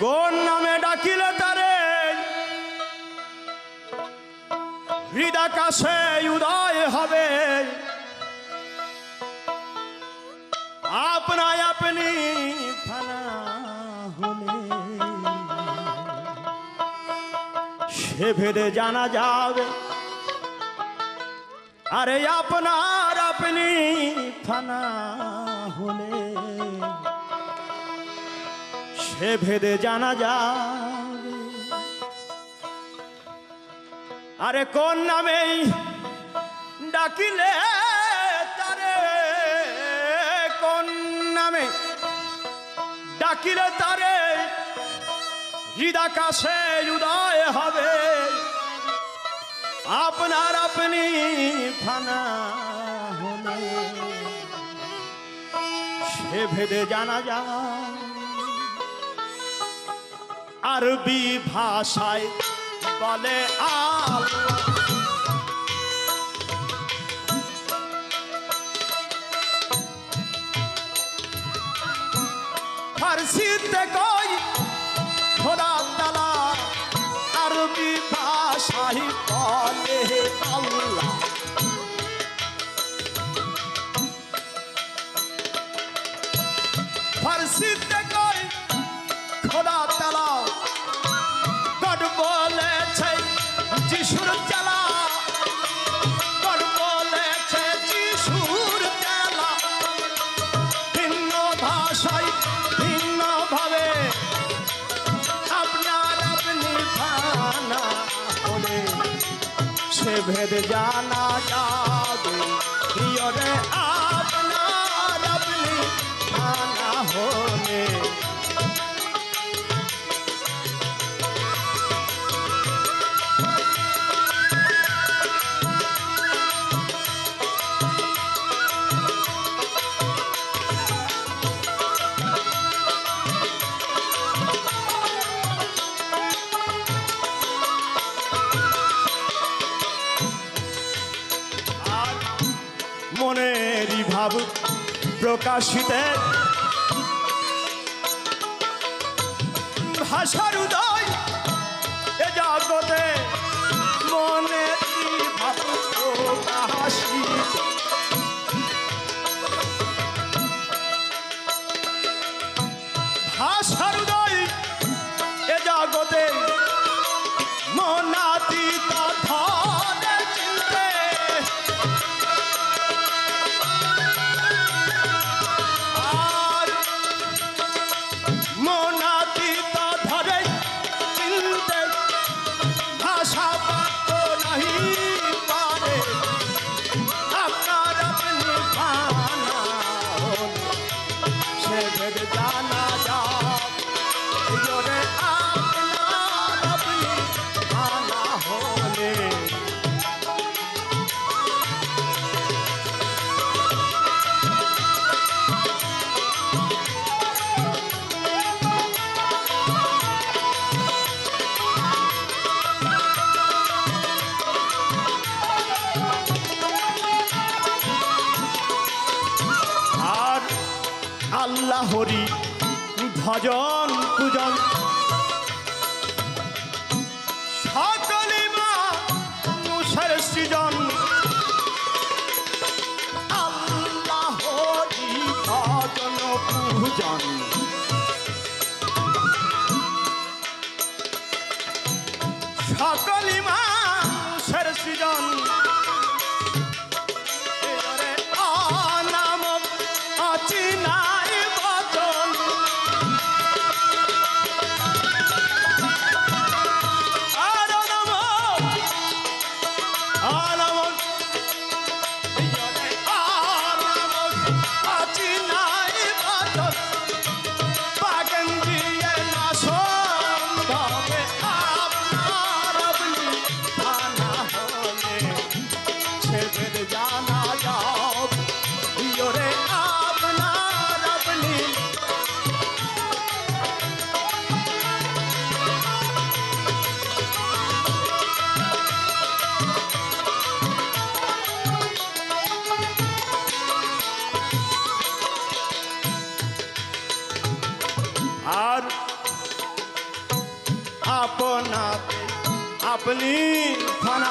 কোন নামে ডাকিলে তারে? হৃদাকাশে উদয় হবে। আপনায় আপনি সে ভেদে জানা যাবে। আরে আপনার আপনি ফানা হলে। সে ভেদে জানা যাবে। আরে কোন নামেই ডাকিলে তারে? কোন নামে ডাকিলে তারে? হৃদাকাশে উদয় হবে। আপনার আপনি ফানা হলে সে ভেদে জানা যায় আরবি ভাষায় বলে আল্লাহ কই খোদা তালা আরবি ভাষায় বলে আল্লাহ। ফার্সিতে কই সে ভেদ জানা যাবে প্রিয়রে আপনার মনেরই ভাব প্রকাশিতে। ভাষার উদয় ভজন পূজন। সকলে মা মুষের সৃজন। পূজন। সকলে মা মুষের সৃজন। অচিনাই আপনি থানা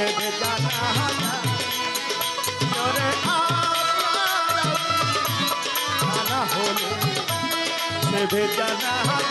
সে জানা হানা ওরে আপনার হলে সে জানা হানা